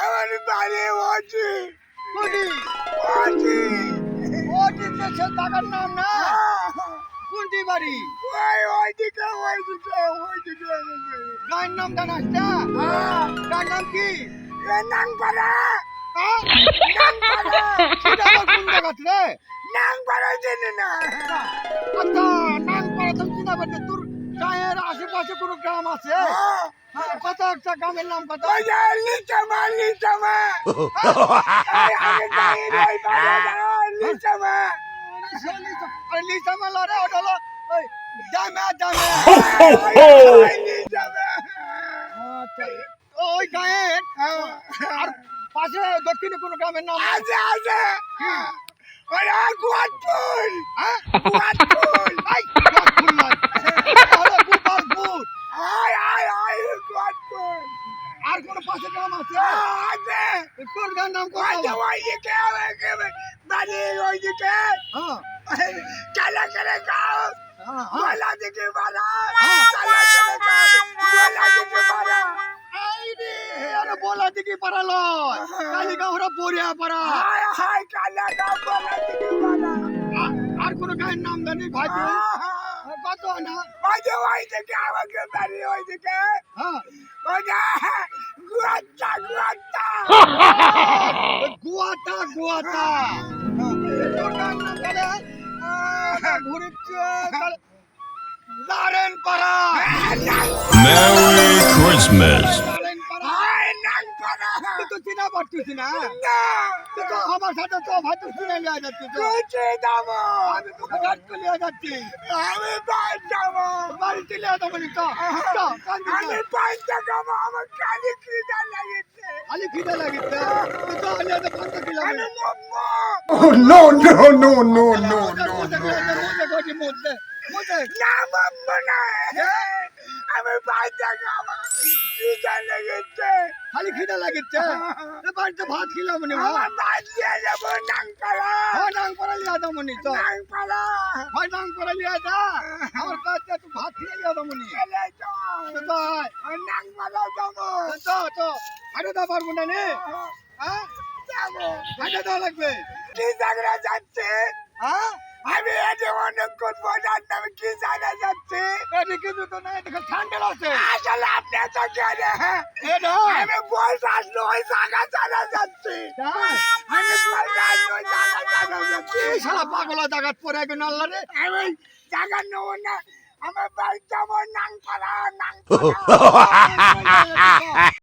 আমার বাড়ি ওটি কোটি ওটি ওটি তো সে নাম না। কোনটি বাড়ি? ওই ওইদিকে ওইদিকে ওইদিকে। আমার বাড়ি গায়ের নাম জানাস না? তার নাম কি? নাংপাড়া হ্যাঁ? নাংপাড়া সেটা আবার কোন জায়গাতে রে? নাংপাড়া জেনে না। আচ্ছা নাম পাড়া তো চিনা পারছে তোর গায়ের আশেপাশে কোনো গ্রাম আছে? হ্যাঁ, কত একটা গ্রামের নাম কত? ওই যে লিচামা লিচামা লিচামা মালা রে ওটা হলো দামে দামে লিচামা আচ্ছা। ওই গায়ের আর পাশে দক্ষিণে কোনো গ্রামের নাম আছে আছে। ওরা গুয়াতপুর হ্যাঁ। গুয়াতপুর এই, গোপালপুর নয়। এটা হলো গোপালপুর আয় আয় আয় গুয়াতপুর আর কোনো পাশে গ্রাম আছে গ্রামের নাম কোন ওই ওইদিকে বাড়ি ওইদিকে হ্যাঁ চালা করে গাও গলা দিকে হ্যাঁ। চালা করে গাও গলা দিকে রে আরে বলা দিকে পারা লয় কালিকা ওরা পড়িয়া পারা হায় হায় দিকে আর কোনো গায়ের নাম জানি ভাই কত না ওই যে ওইদিকে আমাকে বাড়ি ওইদিকে ওই যে নারেন পাড়া। Merry Christmas. তো চিনা পারছিস না। তুই তো আমার সাথে তো ভাই তো শুনে নিয়ে যাচ্ছিস তো। দামো আমি তো ঘাট চলে যাচ্ছি। আমি বাইর যাব। বাড়ি চলে যাব তো। আমি বাইর যাব। আমার কালি খিদা লাগেছে তুই তো হলে তো পান্তা আমি। কিলাবে মম্মো Oh no no no no no no গটি মুদে মুদে না। মম্মো না আমি বাইর যাব। খিদা লেগেছে। খালি খিদে লাগিছে। বাড়িতে ভাত খিলাম নি বাইর দিয়ে যাব নাং পারা হয় নাং করা লিয়া দাম নি তো। নাং পারা হয় নাং করা লিয়া যা। আমার কাছে তুই ভাত লিয়া দাম নি চলে। তো তো তো হয়। নাং পারা যাব। তো তো হাঁটে পারব না নে। হ্যাঁ? লাগবে। কি জায়গা যাচ্ছে? হ্যাঁ? আমি এতে অনেকক্ষণ বোঝার নামে কি জানা যাচ্ছে? এটি কিছু তো নাই দেখে ঠান্ডা আছে আসলে আপনি তো জানে হ্যাঁ? এটা? আমি বয়স আসলো ওই জায়গা জানা যাচ্ছে। আমি বয়স আসলো ওই জায়গা জানা যাচ্ছে। শালা পাগলা জাগাত পরে গেল আল্লাহ রে। আমি জায়গা নেব না আমার বাড়ি যাব নাং পাড়া নাং